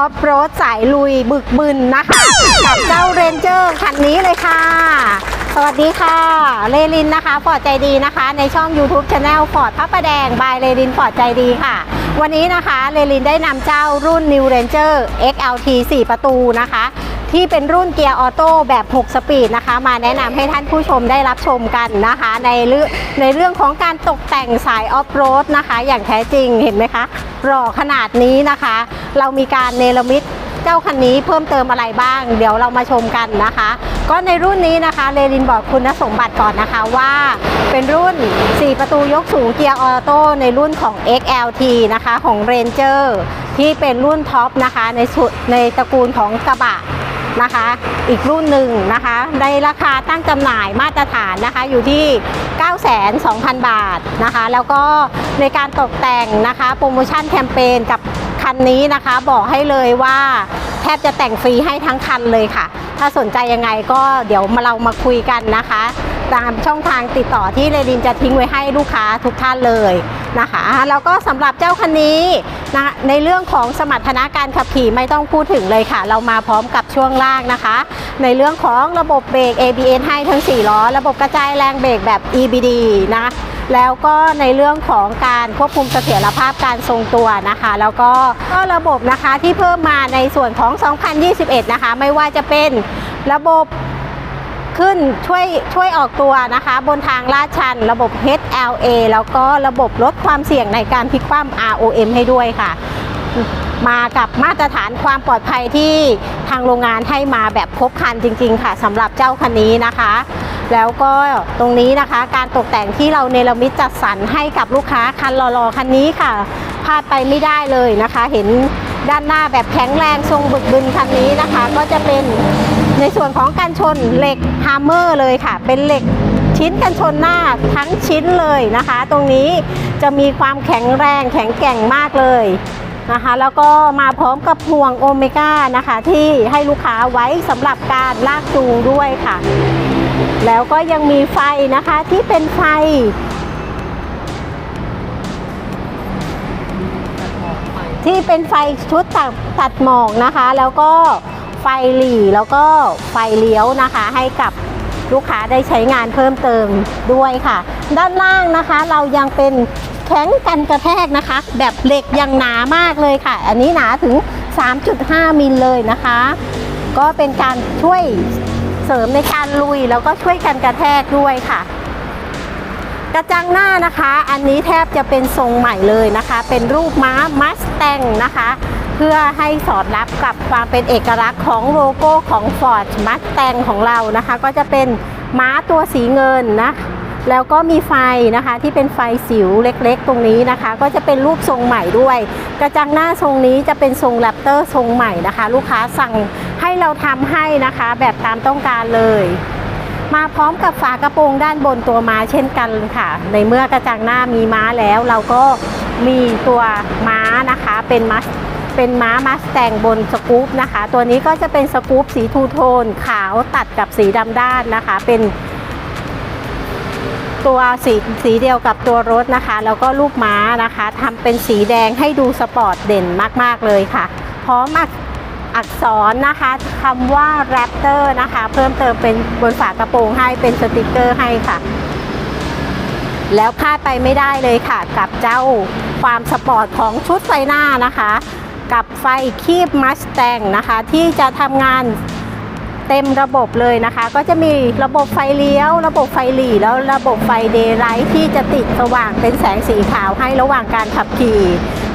ออฟโรดสายลุยบึกบึนนะคะ กับเจ้าเรนเจอร์คันนี้เลยค่ะ สวัสดีค่ะ เลลินนะคะฟอร์ดใจดีนะคะ ในช่อง YouTube Channel ฟอร์ดพระประแดง บายเลลินฟอร์ดใจดีค่ะ วันนี้นะคะเลลินได้นำเจ้ารุ่น New Ranger XLT 4 ประตูนะคะ ที่เป็นรุ่นเกียร์ออโต้แบบ 6 สปีดนะคะ มาแนะนำให้ท่านผู้ชมได้รับชมกันนะคะ ในเรื่องในเรื่องของการตกแต่งสายออฟโรดนะคะ อย่างแท้จริงเห็นไหมคะหล่อขนาดนี้นะคะ เรามีการเนรมิตเจ้าคันนี้เพิ่มเติมอะไรบ้าง เดี๋ยวเรามาชมกันนะคะ ก็ในรุ่นนี้นะคะเลรินบอกคุณสมบัติก่อนนะคะว่าเป็นรุ่น 4 ประตูยกสูงเกียร์ออโต้ในรุ่นของ XLT นะคะของ Ranger ที่เป็นรุ่นท็อปนะคะในสุดในตระกูลของกระบะ นะคะ อีกรุ่นหนึ่งนะคะ ในราคาตั้งจำหน่ายมาตรฐานนะคะอยู่ที่ 92,000 บาทนะคะ แล้วก็ในการตกแต่งนะคะ โปรโมชั่นแคมเปญกับคันนี้นะคะ บอกให้เลยว่าแทบจะแต่งฟรีให้ทั้งคันเลยค่ะ ถ้าสนใจยังไงก็เดี๋ยวมาเรามาคุยกันนะคะ ตามช่องทางติดต่อที่เรดินจะทิ้งไว้ให้ลูกค้าทุกท่านเลยนะคะแล้วก็สำหรับเจ้าคันนี้นะในเรื่องของสมรรถนะการขับขี่ไม่ต้องพูดถึงเลยค่ะ เรามาพร้อมกับช่วงล่างนะคะ ในเรื่องของระบบเบรก ABS ให้ทั้ง 4 ล้อ ระบบกระจายแรงเบรกแบบ EBD นะแล้วก็ในเรื่องของการควบคุมเสถียรภาพการทรงตัวนะคะ แล้วก็ก็ระบบนะคะที่เพิ่มมาในส่วนของ 2021 นะคะ ไม่ว่าจะเป็นระบบ ขึ้นช่วยช่วยออกตัวนะคะ บนทางลาดชัน ระบบ HLA แล้วก็ระบบลดความเสี่ยงในการพลิกคว่ำ ROM ให้ด้วยค่ะ มากับมาตรฐานความปลอดภัยที่ทางโรงงานให้มาแบบครบครันจริง ๆ ค่ะสำหรับเจ้าคันนี้นะคะ แล้วก็ตรงนี้นะคะ การตกแต่งที่เราเนรมิตจัดสรรให้กับลูกค้าคันรอๆคันนี้ค่ะพลาดไปไม่ได้เลยนะคะ เห็น ด้านหน้าแบบแข็งแรงทรงบึกบึนคันนี้นะคะ ก็จะเป็นในส่วนของการชนเหล็กฮาร์เมอร์เลยค่ะ เป็นเหล็กชิ้นกันชนหน้าทั้งชิ้นเลยนะคะ ตรงนี้จะมีความแข็งแรงแข็งแกร่งมากเลยนะคะแล้วก็มาพร้อมกับห่วงโอเมก้านะคะที่ให้ลูกค้าไว้สำหรับการลากจูงด้วยค่ะ แล้วก็ยังมีไฟนะคะที่เป็นไฟ ที่เป็นไฟชุดตัดตัดหมอกนะคะ แล้วก็ไฟหลีแล้วก็ไฟเลี้ยวนะคะ ให้กับลูกค้าได้ใช้งานเพิ่มเติมด้วยค่ะ ด้านล่างนะคะเรายังเป็นแข็งกันกระแทกนะคะ แบบเหล็กยังหนามากเลยค่ะ อันนี้หนาถึง 3.5 มิลเลยนะคะ ก็เป็นการช่วยเสริมในการลุยแล้วก็ช่วยกันกระแทกด้วยค่ะ กระจังหน้านะคะ อันนี้แทบจะเป็นทรงใหม่เลยนะคะ เป็นรูปม้ามัสแตงนะคะ เพื่อให้สอดรับกับความเป็นเอกลักษณ์ของโลโก้ของ Ford Mustang ของเรานะคะ ก็จะเป็นม้าตัวสีเงินนะแล้วก็มีไฟนะคะที่เป็นไฟสิวเล็กๆ ตรงนี้นะคะ ก็จะเป็นรูปทรงใหม่ด้วย กระจังหน้าทรงนี้จะเป็นทรงแรปเตอร์ทรงใหม่นะคะ ลูกค้าสั่งให้เราทำให้นะคะ แบบตามต้องการเลย มาพร้อมกับฝากระโปรงด้านบนตัวม้าเช่นกันค่ะ ในเมื่อกระจังหน้ามีม้าแล้ว เราก็มีตัวม้านะคะเป็นมัสเป็นม้ามัสแตงบนสกู๊ปนะคะ ตัวนี้ก็จะเป็นสกู๊ปสีทูโทน ขาวตัดกับสีดำด้านนะคะ เป็น ตัวสีสีเดียวกับตัวรถนะคะ แล้วก็รูปม้านะคะทำเป็นสีแดงให้ดูสปอร์ตเด่นมาก ๆ เลยค่ะ พร้อม อักษรนะคะคำว่า Raptor นะคะ เพิ่มเติมเป็นบนฝากระโปรงให้เป็นสติกเกอร์ให้ค่ะ แล้วพลาดไปไม่ได้เลยค่ะ กับเจ้าความสปอร์ตของชุดไฟหน้านะคะ กับไฟคีบมัสแตงนะคะ ที่จะทำงานเต็มระบบเลยนะคะ ก็จะมีระบบไฟเลี้ยว ระบบไฟหลีแล้วระบบไฟเดย์ไลท์ที่จะติดสว่างเป็นแสงสีขาวให้ระหว่างการขับขี่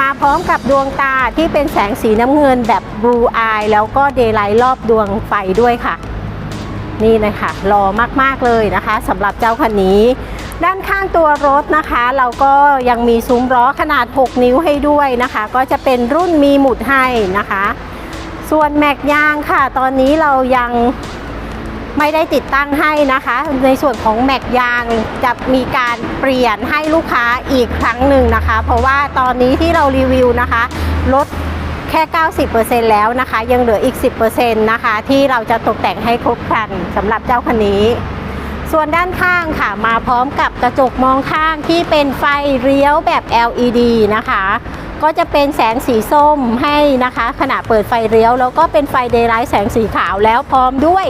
มาพร้อมกับดวงตาที่เป็นแสงสีน้ำเงินแบบบลูอายแล้วก็เดย์ไลท์รอบดวงไฟด้วยค่ะ นี่นะคะรอมากๆเลยนะคะสำหรับเจ้าคันนี้ ด้านข้างตัวรถนะคะ เราก็ยังมีซุ้มล้อขนาด 6 นิ้วให้ด้วยนะคะ ก็จะเป็นรุ่นมีหมุดให้นะคะ ส่วนแม็กยางค่ะ ตอนนี้เรายัง ไม่ได้ติดตั้งให้นะคะ ในส่วนของแม็กยางจะมีการเปลี่ยนให้ลูกค้าอีกครั้งหนึ่งนะคะ เพราะว่าตอนนี้ที่เรารีวิวนะคะลดแค่ 90%แล้วนะคะ ยังเหลืออีก 10%นะคะ ที่เราจะตกแต่งให้ครบครันสำหรับเจ้าคันนี้ ส่วนด้านข้างค่ะ มาพร้อมกับกระจกมองข้างที่เป็นไฟเลี้ยวแบบ LED นะคะ ก็จะเป็นแสงสีส้มให้นะคะ ขณะเปิดไฟเลี้ยว แล้วก็เป็นไฟเดย์ไลท์แสงสีขาวแล้วพร้อมด้วย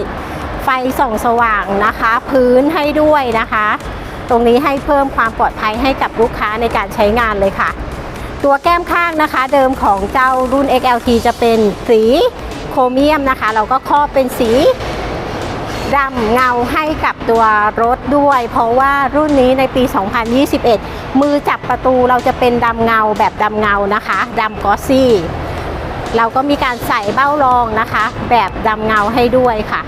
ฟส่องสว่างนะคะ พื้นให้ด้วยนะคะ ตรงนี้ให้เพิ่มความปลอดภัยให้กับลูกค้าในการใช้งานเลยค่ะ ตัวแก้มข้างนะคะเดิมของเจ้ารุ่น XLT จะเป็นสีโครเมียมนะคะ เราก็ครอบเป็นสีดำเงาให้กับตัวรถด้วย เพราะว่ารุ่นนี้ในปี 2021 มือจับประตูเราจะเป็นดำเงาแบบดำเงานะคะดำกอซี่ เราก็มีการใส่เบ้ารองนะคะ แบบดำเงาให้ด้วยค่ะ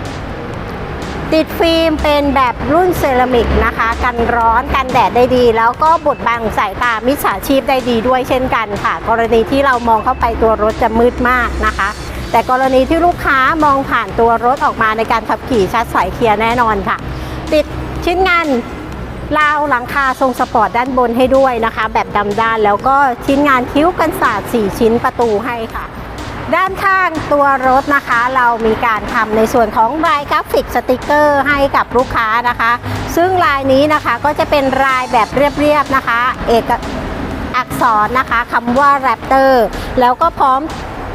ติดฟิล์มเป็นแบบรุ่นเซรามิกนะคะ กันร้อนกันแดดได้ดี แล้วก็บดบังสายตามิจฉาชีพได้ดีด้วยเช่นกันค่ะ กรณีที่เรามองเข้าไปตัวรถจะมืดมากนะคะ แต่กรณีที่ลูกค้ามองผ่านตัวรถออกมาในการขับขี่ชัดใสเคลียร์แน่นอนค่ะ ติดชิ้นงานราวหลังคาทรงสปอร์ตด้านบนให้ด้วยนะคะ แบบดำด้านแล้วก็ชิ้นงานคิ้วกันศาสตร์4ชิ้นประตูให้ค่ะ ด้านข้างตัวรถนะคะ เรามีการทำในส่วนของลายกราฟิกสติกเกอร์ให้กับลูกค้านะคะ ซึ่งลายนี้นะคะก็จะเป็นลายแบบเรียบๆนะคะ เอกอักษรนะคะคำว่าแรปเตอร์แล้วก็พร้อม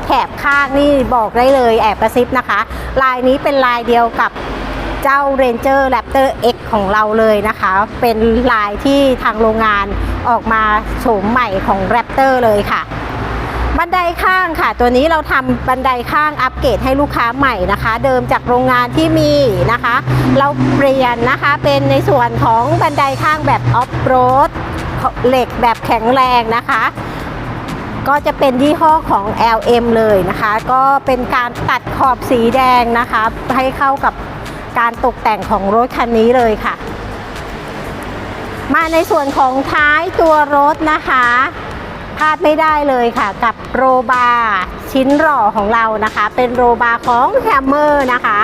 แถบข้างนี่บอกได้เลยแอบกระซิบนะคะ ลายนี้เป็นลายเดียวกับเจ้า Ranger Raptor X ของเราเลยนะคะ เป็นลายที่ทางโรงงานออกมาโฉมใหม่ของ Raptor เลยค่ะ บันไดข้างค่ะ ตัวนี้เราทำบันไดข้างอัปเกรดให้ลูกค้าใหม่นะคะ เดิมจากโรงงานที่มีนะคะ เราเปลี่ยนนะคะเป็นในส่วนของบันไดข้างแบบออฟโรดเหล็กแบบแข็งแรงนะคะ ก็จะเป็นยี่ห้อของ LM เลยนะคะ ก็เป็นการตัดขอบสีแดงนะคะ ให้เข้ากับการตกแต่งของรถคันนี้เลยค่ะ มาในส่วนของท้ายตัวรถนะคะ พลาดไม่ได้เลยค่ะ กับโรบาร์ชิ้นหล่อของเรานะคะ เป็นโรบาร์ของแฮมเมอร์นะคะ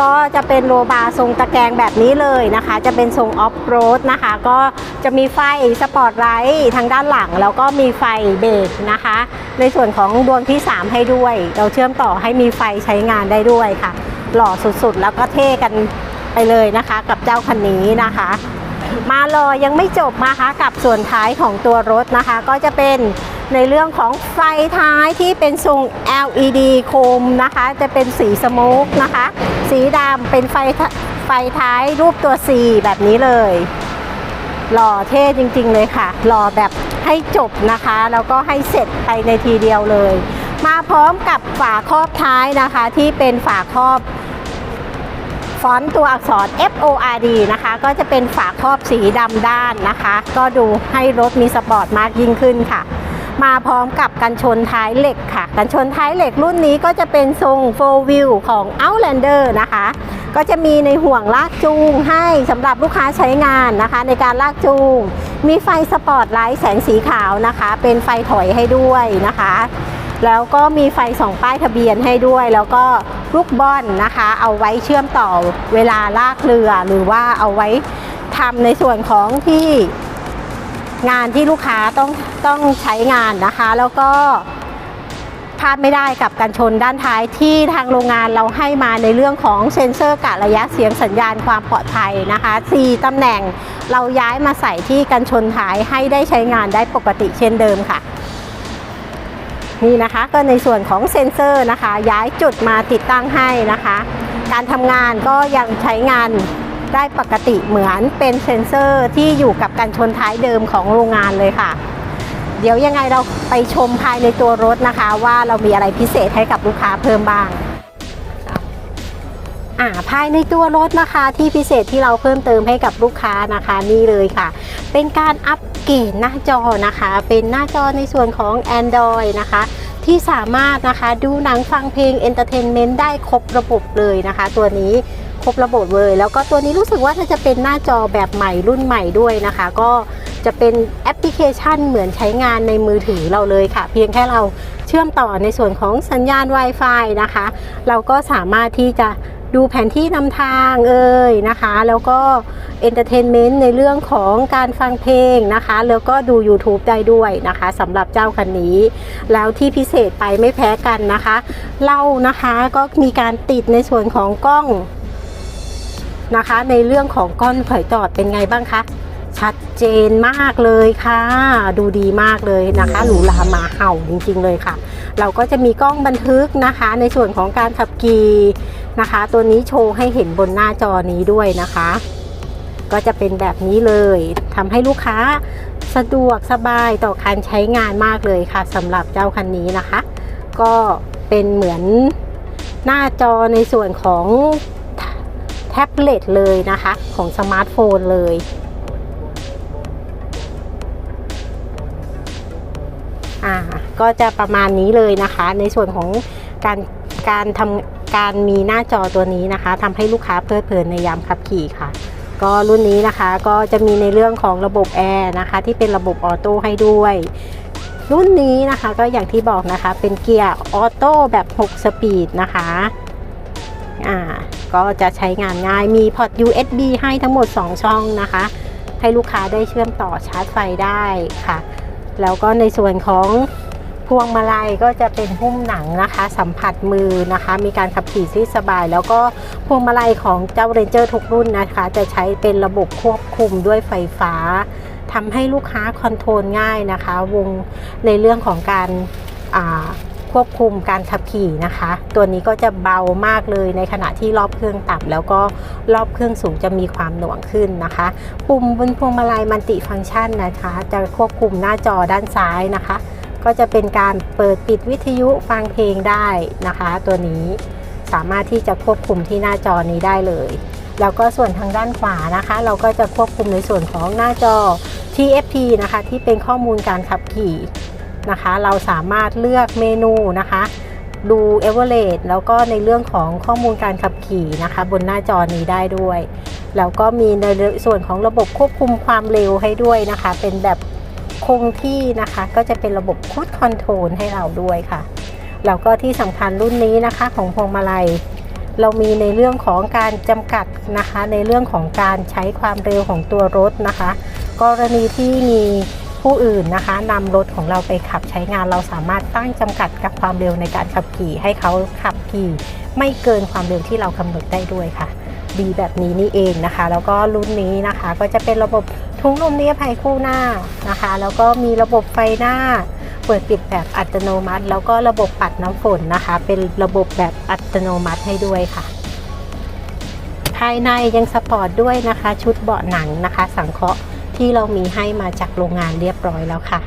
ก็จะเป็นโรบาร์ทรงตะแกรงแบบนี้เลยนะคะ จะเป็นทรงออฟโรดนะคะ ก็จะมีไฟสปอร์ตไลท์ทางด้านหลัง แล้วก็มีไฟเบรกนะคะ ในส่วนของดวงที่ 3 ให้ด้วย เราเชื่อมต่อให้มีไฟใช้งานได้ด้วยค่ะ หล่อสุดๆ แล้วก็เท่กันไปเลยนะคะ กับเจ้าคันนี้นะคะ มารอยังไม่จบนะคะกับส่วนท้ายของตัวรถนะคะ ก็จะเป็นในเรื่องของไฟท้ายที่เป็นทรง LED โคมนะคะ จะเป็นสีสโมกนะคะ สีดำเป็นไฟไฟท้ายรูปตัว C แบบนี้เลย หล่อเท่จริงๆเลยค่ะ หล่อแบบให้จบนะคะ แล้วก็ให้เสร็จไปในทีเดียวเลย มาพร้อมกับฝาครอบท้ายนะคะที่เป็นฝาครอบ ฟอนต์ตัวอักษร F O R D นะคะ ก็จะเป็นฝาครอบสีดำด้านนะคะ ก็ดูให้รถมีสปอร์ตมากยิ่งขึ้นค่ะ มาพร้อมกับกันชนท้ายเหล็กค่ะ กันชนท้ายเหล็กรุ่นนี้ก็จะเป็นทรง4 wheel ของ Outlander นะคะ ก็จะมีในห่วงลากจูงให้สำหรับลูกค้าใช้งานนะคะ ในการลากจูง มีไฟสปอร์ตไลท์แสงสีขาวนะคะ เป็นไฟถอยให้ด้วยนะคะ แล้วก็มีไฟสองป้ายทะเบียนให้ด้วย แล้วก็ลูกบอลนะคะ เอาไว้เชื่อมต่อเวลาลากเรือ หรือว่าเอาไว้ทำในส่วนของที่งานที่ลูกค้าต้องต้องใช้งานนะคะ แล้วก็พลาดไม่ได้กับการชนด้านท้ายที่ทางโรงงานเราให้มาในเรื่องของเซ็นเซอร์กะระยะเสียงสัญญาณความปลอดภัยนะคะ 4ตำแหน่งเราย้ายมาใส่ที่กันชนท้ายให้ได้ใช้งานได้ปกติเช่นเดิมค่ะ นี่นะคะ ก็ในส่วนของเซ็นเซอร์นะคะ ย้ายจุดมาติดตั้งให้นะคะ การทำงานก็ยังใช้งานได้ปกติเหมือนเป็นเซ็นเซอร์ที่อยู่กับกันชนท้ายเดิมของโรงงานเลยค่ะ เดี๋ยวยังไงเราไปชมภายในตัวรถนะคะ ว่าเรามีอะไรพิเศษให้กับลูกค้าเพิ่มบ้างอ่าภายในตัวรถนะคะที่พิเศษที่เราเพิ่มเติมให้กับลูกค้านะคะนี่เลยค่ะ เป็นการอัป เกรดหน้าจอนะคะ เป็นหน้าจอในส่วนของ Android นะคะ ที่สามารถนะคะดูหนังฟังเพลงเอนเตอร์เทนเมนต์ได้ครบระบบเลยนะคะ ตัวนี้ครบระบบเลย แล้วก็ตัวนี้รู้สึกว่าจะเป็นหน้าจอแบบใหม่รุ่นใหม่ด้วยนะคะ ก็จะเป็นแอปพลิเคชันเหมือนใช้งานในมือถือเราเลยค่ะ เพียงแค่เราเชื่อมต่อในส่วนของสัญญาณ Wi-Fi นะคะ เราก็สามารถที่จะ ดูแผนที่นำทางเอ่ยนะคะ แล้วก็เอนเตอร์เทนเมนต์ในเรื่องของการฟังเพลงนะคะ แล้วก็ดู YouTube ได้ด้วยนะคะสำหรับเจ้าคันนี้ แล้วที่พิเศษไปไม่แพ้กันนะคะเรานะคะก็มีการติดในส่วนของกล้องนะคะ ในเรื่องของกล้องถอยจอดเป็นไงบ้างคะชัดเจนมากเลยค่ะ ดูดีมากเลยนะคะหรูหราหมาเห่าจริงๆเลยค่ะ เราก็จะมีกล้องบันทึกนะคะ ในส่วนของการขับขี่ นะคะ ตัวนี้โชว์ให้เห็นบนหน้าจอนี้ด้วยนะคะ ก็จะเป็นแบบนี้เลยทำให้ลูกค้าสะดวกสบายต่อการใช้งานมากเลยค่ะสำหรับเจ้าคันนี้นะคะ ก็เป็นเหมือนหน้าจอในส่วนของแท็บเล็ตเลยนะคะ ของสมาร์ทโฟนเลย อ่า ก็จะประมาณนี้เลยนะคะ ในส่วนของการการทำ การมีหน้าจอตัวนี้นะคะทำให้ลูกค้าเพลิดเพลินในยามขับขี่ค่ะ ก็รุ่นนี้นะคะก็จะมีในเรื่องของระบบแอร์นะคะที่เป็นระบบออโต้ให้ด้วย รุ่นนี้นะคะก็อย่างที่บอกนะคะเป็นเกียร์ออโต้แบบ 6 สปีดนะคะอ่าก็จะใช้งานง่ายมีพอร์ต USB ให้ทั้งหมด 2 ช่องนะคะ ให้ลูกค้าได้เชื่อมต่อชาร์จไฟได้ค่ะ แล้วก็ในส่วนของ วงมาลัยก็จะเป็นหุ้มหนังนะคะ สัมผัสมือนะคะ มีการขับขี่ที่สบาย แล้วก็พวงมาลัยของเจ้าเรนเจอร์ทุกรุ่นนะคะ จะใช้เป็นระบบควบคุมด้วยไฟฟ้าทำให้ลูกค้าคอนโทรลง่ายนะคะ วงในเรื่องของการควบคุมการขับขี่นะคะ ตัวนี้ก็จะเบามากเลยในขณะที่รอบเครื่องต่ำแล้วก็รอบเครื่องสูงจะมีความหน่วงขึ้นนะคะ ปุ่มบนพวงมาลัยมัลติฟังก์ชันนะคะ จะควบคุมหน้าจอด้านซ้ายนะคะ ก็จะเป็นการเปิดปิดวิทยุฟังเพลงได้นะคะ ตัวนี้สามารถที่จะควบคุมที่หน้าจอนี้ได้เลย แล้วก็ส่วนทางด้านขวานะคะ เราก็จะควบคุมในส่วนของหน้าจอ TFT นะคะ ที่เป็นข้อมูลการขับขี่นะคะ เราสามารถเลือกเมนูนะคะ ดู e v e r a g e แล้วก็ในเรื่องของข้อมูลการขับขี่นะคะ บนหน้าจอนี้ได้ด้วย แล้วก็มีในส่วนของระบบควบคุมความเร็วให้ด้วยนะคะ เป็นแบบ คงที่นะคะก็จะเป็นระบบคูดคอนโทรลให้เราด้วยค่ะแล้วก็ที่สำคัญรุ่นนี้นะคะของพวงมาลัย เรามีในเรื่องของการจำกัดนะคะ ในเรื่องของการใช้ความเร็วของตัวรถนะคะ กรณีที่มีผู้อื่นนะคะนำรถของเราไปขับใช้งานเราสามารถตั้งจำกัดกับความเร็วในการขับขี่ ให้เขาขับขี่ ไม่เกินความเร็วที่เรากำหนดได้ด้วยค่ะ ดีแบบนี้นี่เองนะคะ แล้วก็รุ่นนี้นะคะก็จะเป็นระบบ ทุงลมนิรภัยคู่หน้านะคะ แล้วก็มีระบบไฟหน้า เปิดปิดแบบอัตโนมัติ แล้วก็ระบบปัดน้ำฝนนะคะ เป็นระบบแบบอัตโนมัติให้ด้วยค่ะ ภายในยังสปอร์ตด้วยนะคะ ชุดเบาะหนังนะคะ สังเคราะห์ที่เรามีให้มาจากโรงงานเรียบร้อยแล้วค่ะ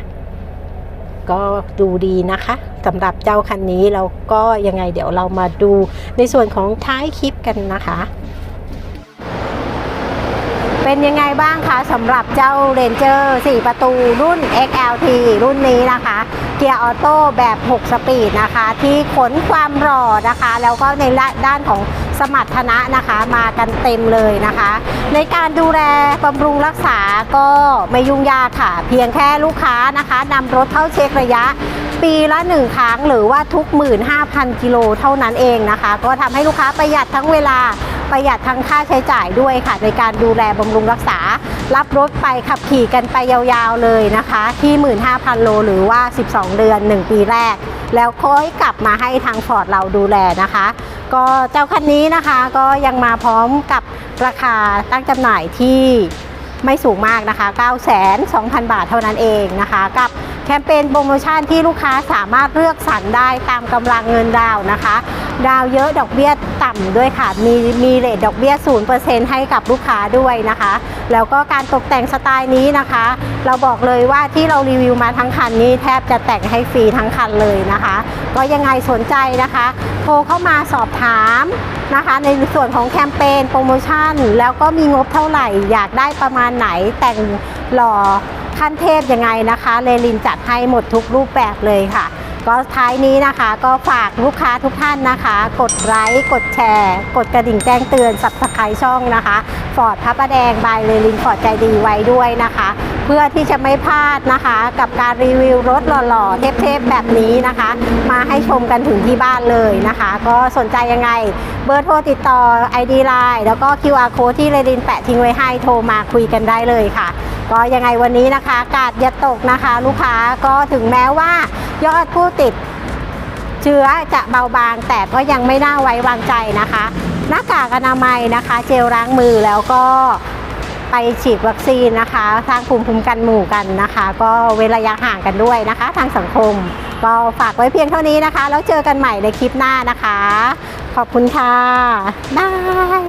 ก็ดูดีนะคะสำหรับเจ้าคันนี้เราก็ยังไงเดี๋ยวเรามาดูในส่วนของท้ายคลิปกันนะคะ เป็นยังไงบ้างคะสำหรับเจ้า Ranger 4ประตูรุ่น XLT รุ่นนี้นะคะ เกียร์ออโต้แบบ 6 สปีดนะคะ ที่ขนความหล่อนะคะ แล้วก็ในด้านของสมรรถนะนะคะมากันเต็มเลยนะคะ ในการดูแลบำรุงรักษาก็ไม่ยุ่งยากค่ะ เพียงแค่ลูกค้านะคะนำรถเข้าเช็คระยะปีละหนึ่งครั้งหรือว่าทุก 15,000 กิโลเท่านั้นเองนะคะ ก็ทำให้ลูกค้าประหยัดทั้งเวลา ประหยัดทั้งค่าใช้จ่ายด้วยค่ะ ในการดูแลบำรุงรักษา รับรถไปขับขี่กันไปยาวๆเลยนะคะ ที่ 15,000 โลหรือว่า 12 เดือน 1 ปีแรก แล้วค่อยกลับมาให้ทางฟอร์ดเราดูแลนะคะ ก็เจ้าคันนี้นะคะก็ยังมาพร้อมกับราคาตั้งจำหน่ายที่ไม่สูงมากนะคะ9 2 0 0 0 บาทเท่านั้นเองนะคะ กับแคมเปญโปรโมชั่นที่ลูกค้าสามารถเลือกสรรได้ตามกำลังเงินดาวนะคะ ดาวเยอะดอกเบี้ยต่ำด้วยค่ะ มีมีเรทดอกเบี้ย 0%ให้กับลูกค้าด้วยนะคะ แล้วก็การตกแต่งสไตล์นี้นะคะ เราบอกเลยว่าที่เรารีวิวมาทั้งคันนี้แทบจะแต่งให้ฟรีทั้งคันเลยนะคะ ก็ยังไงสนใจนะคะ โทรเข้ามาสอบถามนะคะ ในส่วนของแคมเปญโปรโมชั่น แล้วก็มีงบเท่าไหร่ อยากได้ประมาณไหนแต่งหล่อขั้นเทพยังไงนะคะเลลินจัดให้หมดทุกรูปแบบเลยค่ะ ก็ท้ายนี้นะคะก็ฝากลูกค้าทุกท่านนะคะ กดไลค์กดแชร์ กดกระดิ่งแจ้งเตือนสับสไครช่องนะคะฟอร์ดพระประแดงบายเลลินฟอร์ดใจดีไว้ด้วยนะคะ เพื่อที่จะไม่พลาดนะคะ กับการรีวิวรถหล่อๆ เทพๆ แบบนี้นะคะ มาให้ชมกันถึงที่บ้านเลยนะคะ ก็สนใจยังไงเบอร์โทรติดต่อ ID Line แล้วก็ QR Code ที่เรดินแปะทิ้งไว้ให้โทรมาคุยกันได้เลยค่ะ ก็ยังไงวันนี้นะคะ กาดอย่าตกนะคะ ลูกค้าก็ถึงแม้ว่ายอดผู้ติดเชื้อจะเบาบาง แต่ก็ยังไม่น่าไว้วางใจนะคะ หน้ากากอนามัยนะคะ เจลล้างมือแล้วก็ไปฉีดวัคซีนนะคะสร้างภูมิคุ้มกันหมู่กันนะคะ ก็เว้นระยะห่างกันด้วยนะคะ ทางสังคม ก็ฝากไว้เพียงเท่านี้นะคะ แล้วเจอกันใหม่ในคลิปหน้านะคะ ขอบคุณค่ะบาย